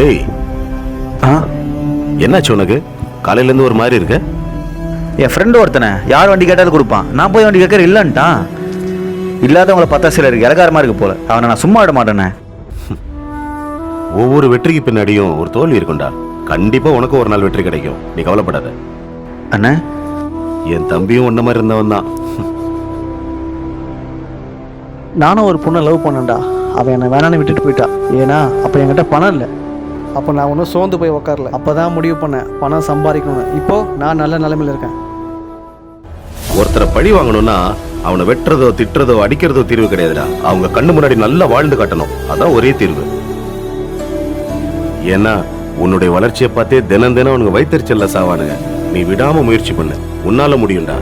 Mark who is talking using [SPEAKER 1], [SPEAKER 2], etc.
[SPEAKER 1] டேய்.
[SPEAKER 2] ஆ?
[SPEAKER 1] என்னாச்சு உனக்கு? காலையில இருந்து ஒரு மாதிரி இருக்க?
[SPEAKER 2] என் ஃப்ரெண்டு ஒருத்தனை யார் வண்டி கேட்டாலும் கொடுப்பான். நான் போய் வண்டி கேட்கற இல்லைன்ட்டான். இல்லாதவங்கள பார்த்தா சிலருக்கு இலகாரமா இருக்கு போல. அவனை நான் சும்மா விட மாட்டேனே.
[SPEAKER 1] ஒவ்வொரு வெற்றிக்கு பின்னாடியும் ஒரு தோல்வி இருக்கும்டா. கண்டிப்பா உனக்கு ஒரு நாள் வெற்றி கிடைக்கும். நீ கவலைப்படாத.
[SPEAKER 2] அண்ணே?
[SPEAKER 1] என் தம்பியும் உன்ன மாதிரி இருந்தவன் தான்.
[SPEAKER 3] நானும் ஒரு பொண்ணை லவ் பண்ணேன்டா. அவன் என்னை வேணான்னு விட்டுட்டு போயிட்டா. ஏன்னா அப்போ என்கிட்ட பணம் இல்லை. அப்போ நான் ஒன்றும் சோர்ந்து போய் உக்காரல. அப்போ தான் முடிவு பண்ணேன் பணம் சம்பாதிக்கணும்னு. இப்போ நான் நல்ல நிலைமையில் இருக்கேன்.
[SPEAKER 1] ஒருத்தரை பழி வாங்கணும்னா அவனை வெட்டுறதோ திட்டுறதோ அடிக்கிறதோ தீர்வு கிடையாதுடா. அவங்க கண்ணு முன்னாடி நல்லா வாழ்ந்து காட்டணும். அதான் ஒரே தீர்வு. ஏன்னா உன்னுடைய வளர்ச்சியை பார்த்தே தினம் தினம் அவனுங்க வைத்தறிச்சல்ல சாவானுங்க. நீ விடாம முயற்சி பண்ணு. உன்னால முடியும்டா.